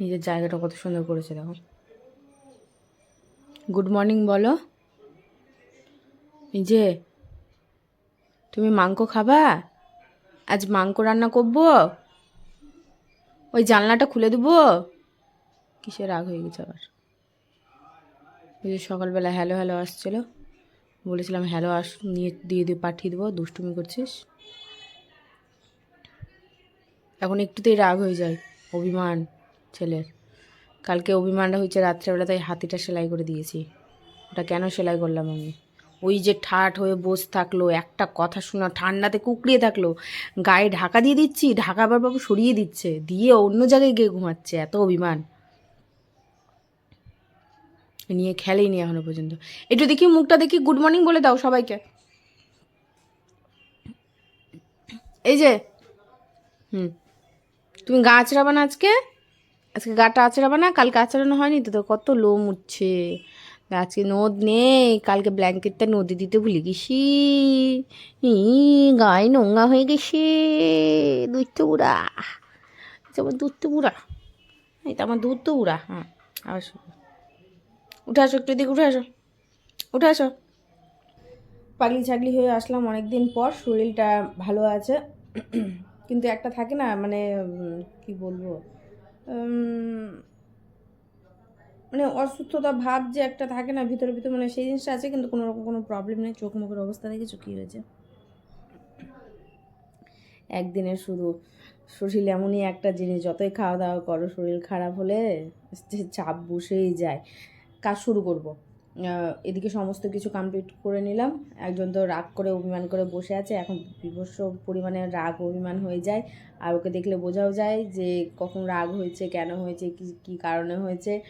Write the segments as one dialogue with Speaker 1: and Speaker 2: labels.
Speaker 1: নিজের জায়গাটা কত সুন্দর করেছে, দেখো। গুড মর্নিং বলো। যে, তুমি মাংস খাবা? আজ মাংস রান্না করব? ওই জানলাটা খুলে দেবো? কিসের রাগ হয়ে গেছে আবার? যে সকালবেলা হ্যালো হ্যালো আসছিল। বলেছিলাম হ্যালো আস, নিয়ে দিয়ে দিয়ে পাঠিয়ে দেবো, দুষ্টুমি করছিস? এখন একটুতেই রাগ হয়ে যায়, অভিমান। ছেলের। কালকে অভিমানটা হয়েছে রাত্রেবেলা, তাই হাতিটা সেলাই করে দিয়েছি। ওটা কেন সেলাই করলাম আমি? ওই যে ঠাট হয়ে বস থাকল, একটা কথা শোনা, ঠান্ডাতে কুকড়িয়ে থাকল। গায়ে ঢাকা দিয়ে দিচ্ছি, ঢাকা আবার বাবু সরিয়ে দিচ্ছে, দিয়ে অন্য জায়গায় গিয়ে ঘুমাচ্ছে, এত অভিমান। নিয়ে খেলেই নি এখনও পর্যন্ত। একটু দেখি মুখটা দেখি গুড মর্নিং বলে দাও সবাইকে। এই যে, হুম। তুমি গা আঁচড়াবা না আজকে? আজকে গাটা আঁচড়াবা না, কালকে আঁচড়ানো হয়নি তো কত লোম উঠছে। আজকে নদ নেই, কালকে ব্ল্যাঙ্কেটটা নদী দিতে ভুলে গেছি। ই, গায়ে নোংরা হয়ে গেছে, দুধ উড়া আমার দুধ উড়া এই তো আমার দুধ তো উড়া হ্যাঁ আসো উঠে আসো একটু দিকে উঠে আসো। উঠে আসো। পাগলি ছাগলি হয়ে আসলাম অনেক দিন পর, শরীরটা ভালো আছে। কিন্তু একটা থাকে না মানে কি বলব? মানে অসুস্থতা ভাব যে একটা থাকে না, ভিতরে ভিতরে মানে সেই জিনিসটা আছে, কিন্তু কোনো রকম কোনো প্রবলেম নেই, চোখ মুখের অবস্থা দেখেছ কী হয়েছে? একদিনে শুধু শরীর এমনই একটা জিনিস, যতই খাওয়া দাওয়া করো, শরীর খারাপ হলে চাপ বসেই যায়। কাজ শুরু করব। এদিকে সমস্ত কিছু কমপ্লিট করে নিলাম। একজন তো রাগ করে অভিমান করে বসে আছে। এখন বিভৎস পরিমাণে রাগ অভিমান হয়ে যায়। আর ওকে দেখলে বোঝাও যায় যে কখন রাগ হয়েছে, কেন হয়েছে, কি, কী কারণে হয়েছে।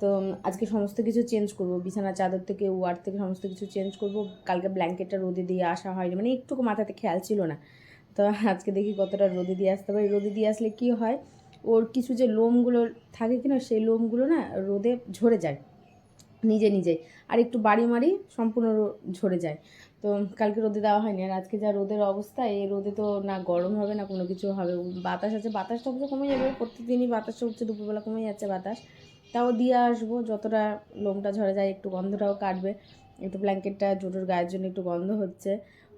Speaker 1: তো আজকে সমস্ত কিছু চেঞ্জ করব। বিছানা চাদর থেকে ওয়ার থেকে সমস্ত কিছু চেঞ্জ করব। কালকে ব্ল্যাঙ্কেটটা রোদে দিয়ে আসা হয়নি। মানে একটুকু মাথাতে খেয়াল ছিল না। তো আজকে দেখি কতটা রোদে দিয়ে আসতে পারি। রোদে দিয়ে আসলে কি হয়? ওর কিছু যে লোমগুলো থাকে কিনা, সেই লোমগুলো না রোদে ঝরে যায়। নিজে নিজে আর একটু বাড়ি মারি সম্পূর্ণ ঝরে যায়। তো কালকে রোদে দেওয়া হয়নি। আর আজকে যা রোদের অবস্থা, এই রোদে তো না গরম হবে, না কোনো কিছু হবে। বাতাস আছে, বাতাসটা অবশ্য কমে যাবে। প্রত্যেকদিনই বাতাসটা উঠছে, দুপুরবেলা কমে যাচ্ছে বাতাস। তাও দিয়ে আসব, যতটা লোমটা ঝরে যায় একটু গন্ধটাও কাটবে। একটু ব্ল্যাঙ্কেটটা জোটোর গায়ের জন্য একটু গন্ধ হচ্ছে।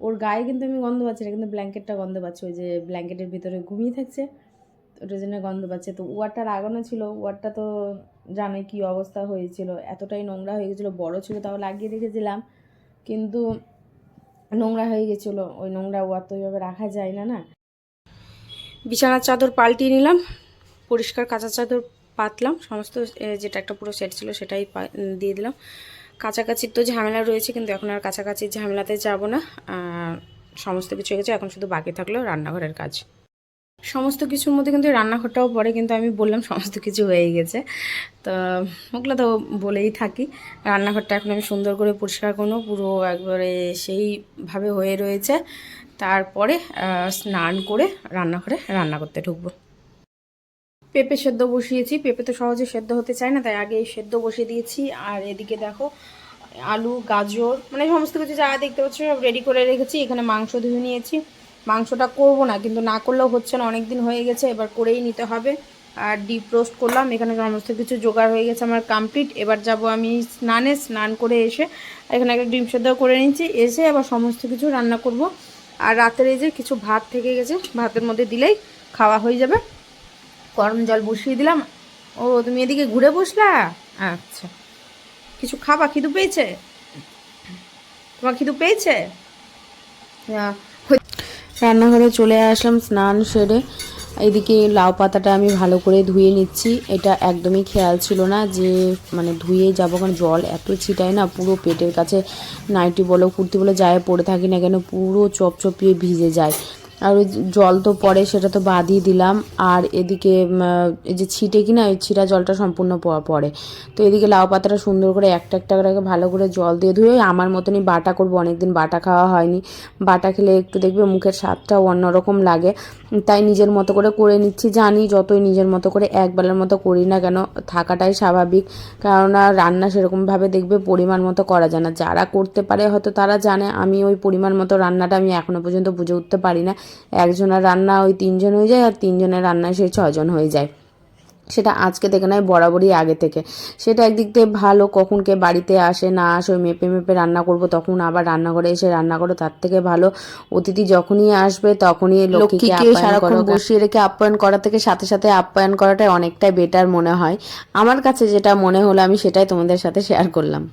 Speaker 1: ওর গায়ে কিন্তু আমি গন্ধ পাচ্ছি না, কিন্তু ব্ল্যাঙ্কেটটা গন্ধ পাচ্ছি। ওই যে ব্ল্যাঙ্কেটের ভিতরে ঘুমিয়ে থাকছে, ওটার জন্য গন্ধ পাচ্ছে। তো ওয়ারটা লাগানো ছিল ওয়ারটা তো জানোই কী অবস্থা হয়েছিল। এতটাই নোংরা হয়ে গেছিল, বড় ছিল তাও লাগিয়ে রেখেছিলাম। কিন্তু নোংরা হয়ে গেছিল, ওই নোংরা ওইভাবে রাখা যায় না না। বিছানার চাদর পাল্টিয়ে নিলাম, পরিষ্কার কাঁচা চাদর পাতলাম, সমস্ত যেটা একটা পুরো সেট ছিল সেটাই দিয়ে দিলাম। কাছাকাছির তো ঝামেলা রয়েছে, কিন্তু এখন আর কাছাকাছির ঝামেলাতে যাব না। সমস্ত কিছু হয়ে গেছে, এখন শুধু বাকি থাকল রান্নাঘরের কাজ। সমস্ত কিছুর মধ্যে কিন্তু রান্নাঘরটাও পড়ে, কিন্তু আমি বললাম সমস্ত কিছু হয়ে গেছে। তো ওগুলো তো বলেই থাকি। রান্নাঘরটা এখন আমি সুন্দর করে পরিষ্কার করব, পুরো একবারে সেইভাবে হয়ে রয়েছে। তারপরে স্নান করে রান্নাঘরে রান্না করতে ঢুকবো। পেঁপে সেদ্ধ বসিয়েছি। পেঁপে তো সহজে সেদ্ধ হতে চায় না, তাই আগে সেদ্ধ বসিয়ে দিয়েছি। আর এদিকে দেখো, আলু, গাজর মানে সমস্ত কিছু যা দেখতে পাচ্ছ সব রেডি করে রেখেছি। এখানে মাংস ধুয়ে নিয়েছি। মাংসটা করব না, কিন্তু না করলেও হচ্ছে না অনেক দিন হয়ে গেছে, এবার করেই নিতে হবে। আর ডিপ রোস্ট করলাম, এখানে সমস্ত কিছু জোগাড় হয়ে গেছে আমার কমপ্লিট এবার যাব আমি স্নানে, স্নান করে এসে এখানে একটা ডিম সেদ্ধ করে নিচ্ছি এসে আবার সমস্ত কিছু রান্না করব। আর রাতের এই যে কিছু ভাত থেকে গেছে, ভাতের মধ্যে দিলেই খাওয়া হয়ে যাবে। গরম জল বসিয়ে দিলাম। ও, তুমি এদিকে ঘুরে বসলা? আচ্ছা। কিছু খাবা? খিদু পেয়েছে? তোমার খিদু পেয়েছে? হই- রান্নাঘরে চলে আসলাম স্নান সেরে। এদিকে লাউ পাতাটা আমি ভালো করে ধুয়ে নিচ্ছি। এটা একদমই খেয়াল ছিল না যে মানে ধুয়ে যাব কারণ জল এত ছিটায় না, পুরো পেটের কাছে নাইটি বলো, কুর্তি বলো যায় পড়ে থাকি না কেন, পুরো চপচপিয়ে ভিজে যায়। আর ওই জল তো পড়ে, সেটা তো বাদই দিলাম। আর এদিকে এই যে ছিটে কিনা ওই ছিটা জলটা সম্পূর্ণ পড়ে। তো এদিকে লাউ পাতাটা সুন্দর করে একটা একটা করে ভালো করে জল দিয়ে ধুয়ে, আমার মতনই বাটা করব, অনেকদিন বাটা খাওয়া হয়নি। বাটা খেলে একটু দেখবে মুখের স্বাদটাও অন্যরকম লাগে। তাই নিজের মতো করে করে নিচ্ছি, জানি যতই নিজের মতো করে একবেলার মতো করি না কেন, থাকাটাই স্বাভাবিক। কেননা রান্না সেরকমভাবে দেখবে পরিমাণ মতো করা যায় না। যারা করতে পারে হয়তো তারা জানে, আমি ওই পরিমাণ মতো রান্নাটা আমি এখনও পর্যন্ত বুঝে উঠতে পারি না। একজনের রান্না ওই তিনজন হয়ে যায় আর তিনজনের রান্না সেই ছজন হয়ে যায়।
Speaker 2: সেটা আজকে থেকে নয় বরাবরই আগে থেকে। সেটা একদিক দিয়ে ভালো কখন কে বাড়িতে আসে না আসে ওই মেপে মেপে রান্না করব তখন আবার রান্নাঘরে এসে রান্না করো তার থেকে ভালো। অতিথি যখনই আসবে তখনই লক্ষ্মীকে সারাক্ষণ বসিয়ে রেখে আপ্যায়ন করা থেকে সাথে সাথে আপ্যায়ন করাটাই অনেকটাই বেটার মনে হয়। আমার কাছে যেটা মনে হলো আমি সেটাই তোমাদের সাথে শেয়ার করলাম।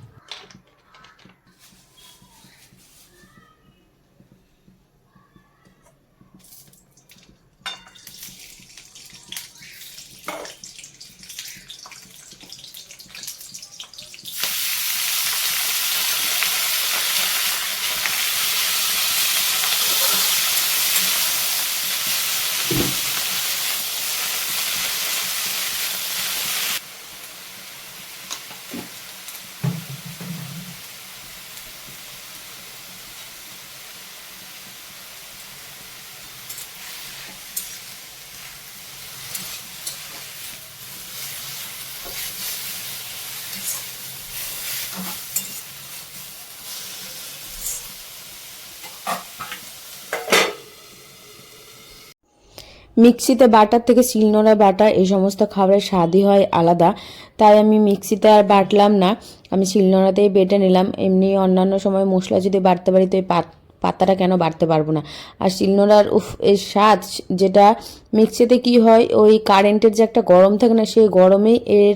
Speaker 2: মিক্সিতে বাটার থেকে শিলনোড়া বাটা এই সমস্ত খাবারের স্বাদই হয় আলাদা। তাই আমি মিক্সিতে আর বাটলাম না। আমি শিলনোড়াতেই বেটে নিলাম। এমনি অন্যান্য সময় মশলা যদি বাটতে পারি, তো এই পাত, পাতাটা কেন বাড়তে পারব না? আর শিলনোড়ার, উফ, এর স্বাদ, যেটা মিক্সিতে কি হয়, ওই কারেন্টের যে একটা গরম থাকে না, সেই গরমেই এর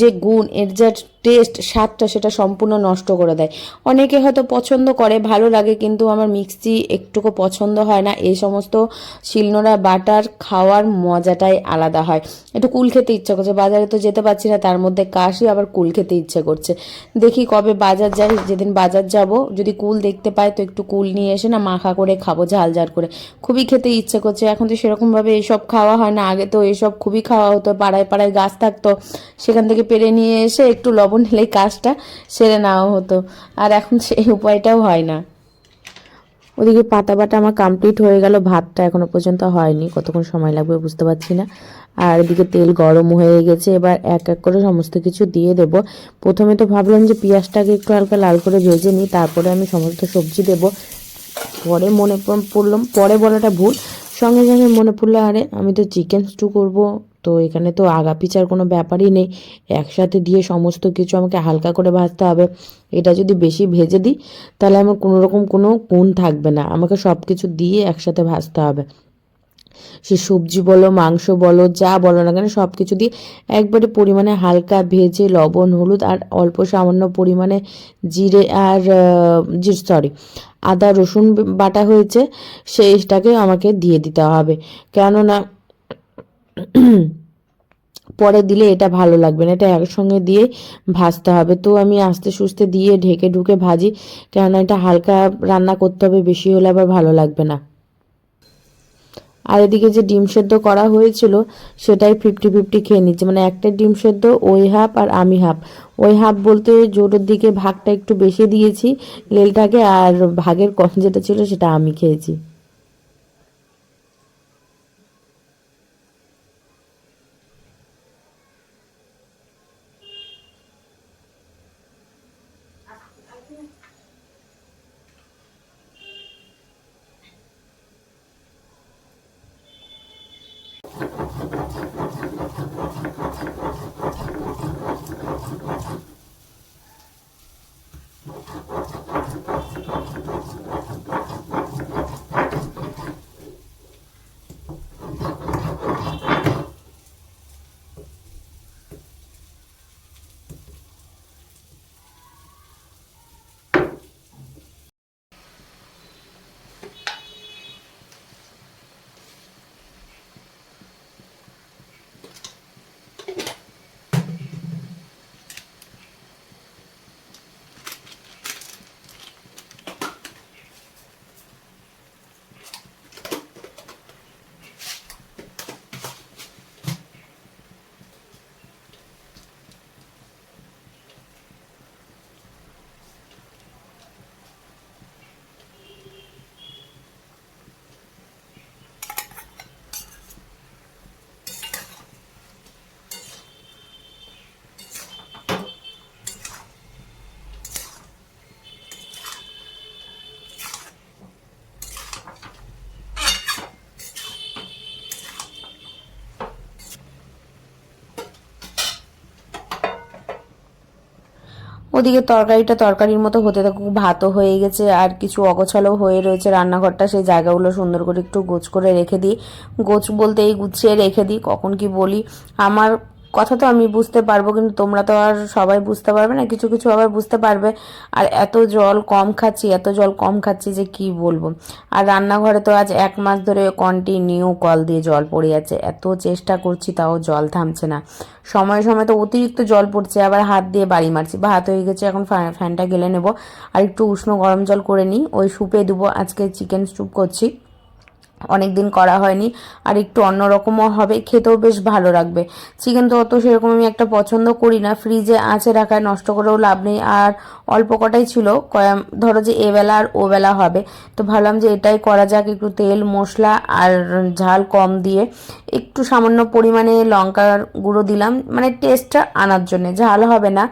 Speaker 2: যে গুণ, এর যে টেস্ট স্বাদটা সেটা সম্পূর্ণ নষ্ট করে দেয়। অনেকে হয়তো পছন্দ করে, ভালো লাগে, কিন্তু আমার মিক্সি একটুকু পছন্দ হয় না। এই সমস্ত শিলনোড়া বাটার খাওয়ার মজাটাই আলাদা হয়। একটু কুল খেতে ইচ্ছা করছে, বাজারে তো যেতে পারছি না, তার মধ্যে কাশি, আবার কুল খেতে ইচ্ছে করছে। দেখি কবে বাজার যাই, যেদিন বাজার যাব, যদি কুল দেখতে পাই তো একটু কুল নিয়ে এসে না মাখা করে খাব, ঝাল ঝাল করে। খুবই খেতে ইচ্ছে করছে, এখন তো সেরকমভাবে এসব খাওয়া হয় না, আগে তো এসব খুবই খাওয়া হতো, পাড়ায় পাড়ায় গাছ থাকতো, সেখান থেকে পেরে নিয়ে এসে একটু লবণ ঢেলেই কাজটা সেরে নেওয়া হতো। আর এখন সেই উপায়টাও হয় না। ওদিকে পাতা বাটা আমার কমপ্লিট হয়ে গেল, ভাতটা এখনও পর্যন্ত হয়নি। কতক্ষণ সময় লাগবে বুঝতে পারছি না। আর এদিকে তেল গরম হয়ে গেছে, এবার এক এক করে সমস্ত কিছু দিয়ে দেব। প্রথমে তো ভাবলাম যে পেঁয়াজটাকে একটু হালকা লাল করে ভেজে নিই, তারপরে আমি সমস্ত সবজি দেব। পরে মনে পড়- পড়লাম, পরে বলাটা ভুল। সঙ্গে সঙ্গে মনে পড়ল, আরে আমি তো চিকেন স্টু করব। তো এখানে তো আগা পিছার কোনো ব্যাপারই নেই। একসাথে দিয়ে সমস্ত কিছু আমাকে হালকা করে ভাজতে হবে। এটা যদি বেশি ভেজে দিই, তাহলে আমার কোনো রকম কোনো গুণ থাকবে না। আমাকে সব কিছু দিয়ে একসাথে ভাজতে হবে। সে সবজি বলো, মাংস বলো, যা বলো না কেন সব কিছু দিয়ে একবারে পরিমাণে হালকা ভেজে লবণ, হলুদ আর অল্প সামান্য পরিমাণে জিরে আর জি সরি আদা রসুন বাটা হয়েছে, সেইটাকে আমাকে দিয়ে দিতে হবে। কেননা পরে দিলে এটা ভালো লাগবে না। এটা একসঙ্গে দিয়ে ভাজতে হবে। তো আমি আস্তে সুস্তে দিয়ে ঢেকে ঢুকে ভাজি। কেননা এটা হালকা রান্না করতে হবে, বেশি হলে আবার ভালো লাগবে না। আর এদিকে যে ডিম সেদ্ধ করা হয়েছিল, সেটাই ফিফটি ফিফটি খেয়ে নিচ্ছে। মানে একটা ডিম সেদ্ধ, ওই হাফ আর আমি হাফ ওই হাফ বলতে জোরের দিকে ভাগটা একটু বেশি দিয়েছি, লেলটাকে আর ভাগের কম যেটা ছিল সেটা আমি খেয়েছি। ওদিকে তরকারিটা তরকারির মতো হতে থাকুক, ভাতও হয়ে গেছে, আর কিছু অগোছালো হয়ে রয়েছে রান্নাঘরটা, সেই জায়গাগুলো সুন্দর করে একটু গোছ করে রেখে দিই। গোছ বলতে এই গুছিয়ে রেখে দিই, কখন কি বলি? আমার কথা তো আমি বুঝতে পারব, কিন্তু তোমরা তো আর সবাই বুঝতে পারবে না, কিছু কিছু আবার বুঝতে পারবে। আর এত জল কম খাচ্ছি, এত জল কম খাচ্ছি যে কি বলব। আর রান্নাঘরে তো আজ এক মাস ধরে কন্টিনিউ কল দিয়ে জল পড়ে যাচ্ছে, এত চেষ্টা করছি তাও জল থামছে না। সময় সময় তো অতিরিক্ত জল পড়ছে, আবার হাত দিয়ে বাড়ি মারছি, বা হাত হয়ে গেছে, এখন ফ্যা- ফ্যানটা গেলে নেব। আর একটু উষ্ণ গরম জল করে নিই, ওই সুপে দেবো, আজকে চিকেন স্যুপ করছি। অনেক দিন করা হয়নি, আর একটু অন্যরকমও হবে, খেতেও বেশ ভালো লাগবে। চিকেন তো অত সেরকম আমি একটা পছন্দ করি না ফ্রিজে আছে রাখায় নষ্ট করেও লাভ নেই, আর অল্প কটাই ছিল ধরো যে এবেলা আর ও বেলা হবে। তো ভাবলাম যে এটাই করা যাক, একটু তেল, মশলা আর ঝাল কম দিয়ে, একটু সামান্য পরিমাণে লঙ্কার গুঁড়ো দিলাম মানে টেস্টটা আনার জন্য, ঝাল হবে না।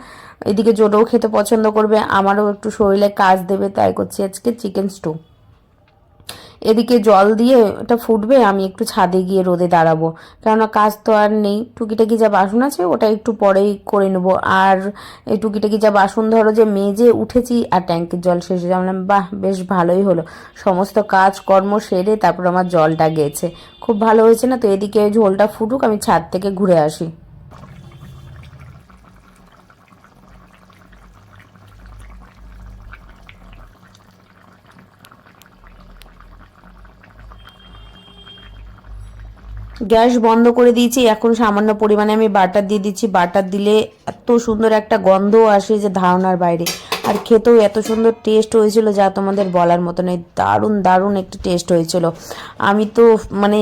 Speaker 2: এদিকে জোটেও খেতে পছন্দ করবে, আমারও একটু শরীরে কাজ দেবে, তাই করছি আজকে চিকেন স্টু এদিকে জল দিয়ে ওটা ফুটবে, আমি একটু ছাদে গিয়ে রোদে দাঁড়াবো। কেননা কাজ তো আর নেই। টুকিটাকি যা বাসন আছে, ওটা একটু পরেই করে নেব। আর এই টুকিটাকি যা বাসন ধরো যে মেজে উঠেছি, আর ট্যাঙ্কের জল শেষে জানলাম বাহ, বেশ ভালোই হলো। সমস্ত কাজ কর্ম সেরে তারপর আমার জলটা গেছে। খুব ভালো হয়েছে না? তো এদিকে ঝোলটা ফুটুক, আমি ছাদ থেকে ঘুরে আসি। গ্যাস বন্ধ করে দিয়েছি। এখন সামান্য পরিমাণে আমি বাটার দিয়ে দিচ্ছি। বাটার দিলে এত সুন্দর একটা গন্ধ আসে যে ধারণার বাইরে। আর খেতেও এত সুন্দর টেস্ট হয়েছিল যা তোমাদের বলার মতো নেই দারুণ দারুণ একটি টেস্ট হয়েছিল। আমি তো মানে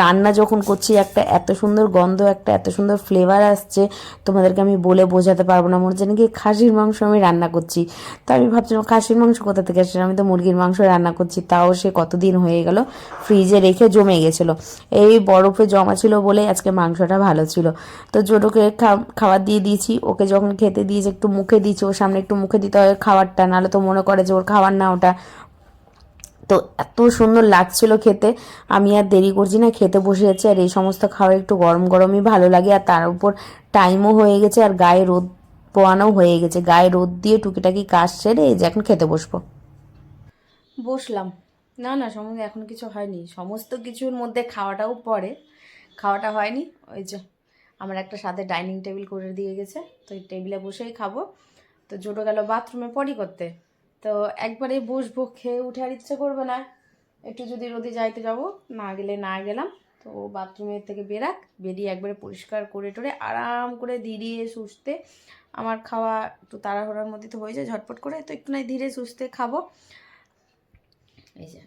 Speaker 2: রান্না যখন করছি, একটা এত সুন্দর গন্ধ, একটা এত সুন্দর ফ্লেভার আসছে, তোমাদেরকে আমি বলে বোঝাতে পারব না। মনে হচ্ছে নাকি খাসির মাংস আমি রান্না করছি। তো আমি ভাবছিলাম, খাসির মাংস কোথা থেকে আসছে আমি তো মুরগির মাংস রান্না করছি, তাও সে কতদিন হয়ে গেল? ফ্রিজে রেখে জমে গেছিল। এই বরফে জমা ছিল বলে আজকে মাংসটা ভালো ছিল। তো জোটোকে খাবার দিয়ে দিয়েছি। ওকে যখন খেতে দিয়েছি, একটু মুখে দিয়েছি, ওর সামনে একটু মুখে দিতে হয় খাবারটা। নাহলে তো মনে করে যে ওর খাবার না, ওটা তো এত সুন্দর লাগছিল খেতে। আমি আর দেরি করছি না, খেতে বসে যাচ্ছি আর এই সমস্ত খাবার একটু গরম গরমই ভালো লাগে আর তার উপর টাইমও হয়ে গেছে আর গায়ে রোদ পোয়ানো হয়ে গেছে। গায়ে রোদ দিয়ে টুকিটাকি কাজ সেরে এই যে এখন খেতে বসবো। বসলাম। না না সমস্ত এখন কিছু হয়নি। সমস্ত কিছুর মধ্যে খাওয়াটাও পড়ে খাওয়াটা হয়নি। ওই যে আমার একটা সাথে ডাইনিং টেবিল করে দিয়ে গেছে। তো এই টেবিলে বসেই খাব। তো জোটো গেল বাথরুমে পরি করতে। তো একবারে বসবো, খেয়ে উঠে আর ইচ্ছে করবে না। একটু যদি রোদে যাইতে যাব, না গেলে না গেলাম। তো বাথরুমের থেকে বেরাক, বেরিয়ে একবারে পরিষ্কার করে টরে আরাম করে ধীরে সুস্থে আমার খাওয়া একটু তাড়াহুড়ার মধ্যে তো হয়ে যায় ঝটপট করে তো একটু নাই ধীরে সুস্থে খাব। এই যে,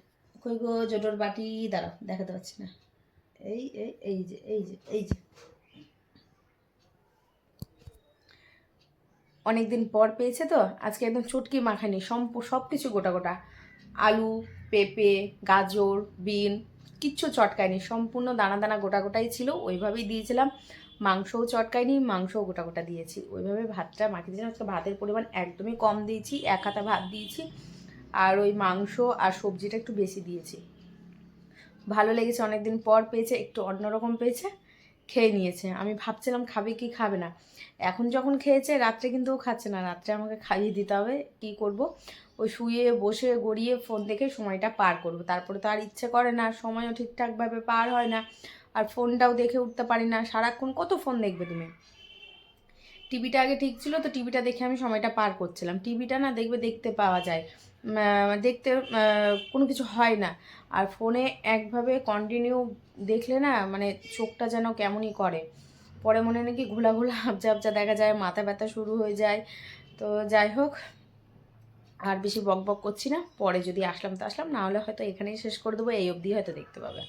Speaker 2: কই গো, জোটোর বাটি, দাঁড়াও, দেখাতে পাচ্ছি না। এই এই এই যে এই যে এই যে। অনেক দিন পর পেয়েছে তো, আজকে একদম চটকি মাখানি, সম্প সব কিছু গোটা গোটা। আলু, পেঁপে, গাজর, বিন, কিচ্ছু চটকায়নি, সম্পূর্ণ দানা দানা গোটা গোটাই ছিল, ওইভাবেই দিয়েছিলাম। মাংসও চটকায়নি, মাংসও গোটা গোটা দিয়েছি। ওইভাবে ভাতটা মাখিয়ে দিয়েছিলাম, আজকে ভাতের পরিমাণ একদমই কম দিয়েছি, এক হাতা ভাত দিয়েছি। আর ওই মাংস আর সবজিটা একটু বেশি দিয়েছি। ভালো লেগেছে, অনেকদিন পর পেয়েছে, একটু অন্যরকম পেয়েছে। খেয়ে নিয়েছে। আমি ভাবছিলাম, খাবে কি খাবে না? এখন যখন খেয়েছে, রাত্রে কিন্তু ও খাচ্ছে না। রাত্রে আমাকে খাইয়ে দিতে হবে, কি করব? ওই শুয়ে, বসে, গড়িয়ে ফোন দেখে সময়টা পার করব। তারপরে তো আর ইচ্ছে করে না, সময়ও ঠিকঠাকভাবে পার হয় না। আর ফোনটাও দেখে উঠতে পারি না। সারাক্ষণ কত ফোন দেখবে তুমি? টিভিটা আগে ঠিক ছিল, তো টিভিটা দেখে আমি সময়টা পার করছিলাম। টিভিটা না দেখবে দেখতে পাওয়া যায়। দেখতে কোনো কিছু হয় না। আর ফোনে একভাবে কন্টিনিউ দেখলে না মানে চোখটা যেন কেমনই করে। পরে মনে নাকি ঘোলা ঘোলা হাবজা হাবজা দেখা যায়, মাথা ব্যথা শুরু হয়ে যায়। তো যাই হোক, আর বেশি বক বক করছি না। পরে যদি আসলাম তো আসলাম, না হলে হয়তো এখানেই শেষ করে দেবো, এই অবধি হয়তো দেখতে পাবে।